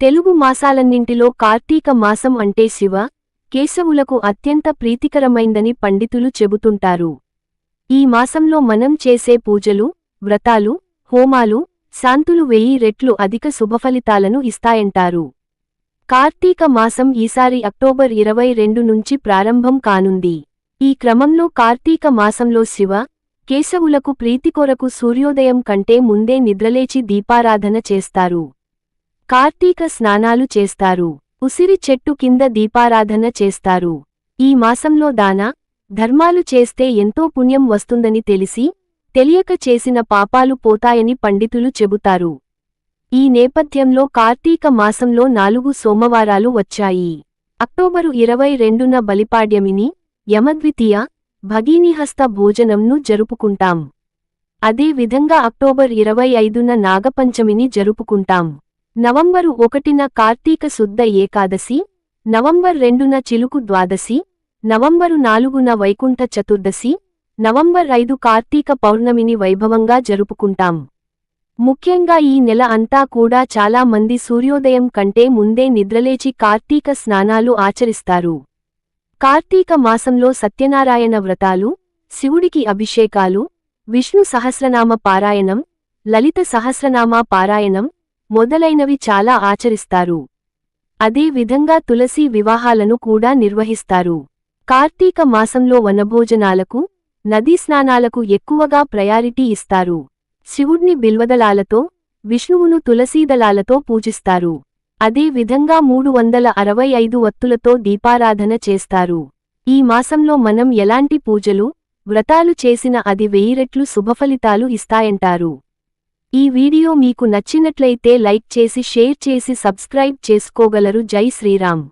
తెలుగు మాసాలన్నింటిలో కార్తీక మాసం అంటే శివ కేశవులకు అత్యంత ప్రీతికరమైందని పండితులు చెబుతుంటారు. ఈ మాసంలో మనం చేసే పూజలు వ్రతాలు హోమాలు శాంతులు వెయ్యి రెట్లు అధిక శుభఫలితాలను ఇస్తాయంటారు. కార్తీక మాసం ఈసారి అక్టోబర్ ఇరవై రెండు నుంచి ప్రారంభం కానుంది. ఈ క్రమంలో కార్తీక మాసంలో శివ కేశవులకు ప్రీతి కొరకు సూర్యోదయం కంటే ముందే నిద్రలేచి దీపారాధన చేస్తారు. కార్తీక స్నానాలు చేస్తారు. ఉసిరి చెట్టు కింద దీపారాధన చేస్తారు. ఈ మాసంలో దాన ధర్మాలు చేస్తే ఎంతో పుణ్యం వస్తుందని తెలిసి తెలియక చేసిన పాపాలు పోతాయని పండితులు చెబుతారు. ఈ నేపథ్యంలో కార్తీక మాసంలో నాలుగు సోమవారాలు వచ్చాయి. అక్టోబరు ఇరవై రెండున బలిపాడ్యమిని యమద్వితీయ భగీనిహస్త భోజనంను జరుపుకుంటాం. అదే విధంగా అక్టోబర్ ఇరవై ఐదున నాగపంచమిని జరుపుకుంటాం. నవంబరు ఒకటిన కార్తీక శుద్ధ ఏకాదశి నవంబర్ రెండున చిలుకు ద్వాదశి నవంబరు నాలుగున వైకుంఠ చతుర్దశి నవంబర్ ఐదు కార్తీక పౌర్ణమిని వైభవంగా జరుపుకుంటాం. ముఖ్యంగా ఈ నెల అంతా కూడా చాలా మంది సూర్యోదయం కంటే ముందే నిద్రలేచి కార్తీక స్నానాలు ఆచరిస్తారు. కార్తీక మాసంలో సత్యనారాయణ వ్రతాలు శివుడికి అభిషేకాలు విష్ణు సహస్రనామ పారాయణం లలిత సహస్రనామ పారాయణం మొదలైనవి చాలా ఆచరిస్తారు. అదే విధంగా తులసి వివాహాలను కూడా నిర్వహిస్తారు. కార్తీక మాసంలో వనభోజనాలకు నదీ స్నానాలకు ఎక్కువగా ప్రయారిటీ ఇస్తారు. శివుడ్ని బిల్వదళాలతో విష్ణువును తులసీదళాలతో పూజిస్తారు. అదే విధంగా మూడు వందల అరవై ఐదు వత్తులతో దీపారాధన చేస్తారు. ఈ మాసంలో మనం ఎలాంటి పూజలు వ్రతాలు చేసిన అది వెయ్యిరెట్లు శుభఫలితాలు ఇస్తాయంటారు. ఈ వీడియో మీకు నచ్చినట్లయితే లైక్ చేసి షేర్ చేసి సబ్స్క్రైబ్ చేసుకోగలరు. జై శ్రీరామ్.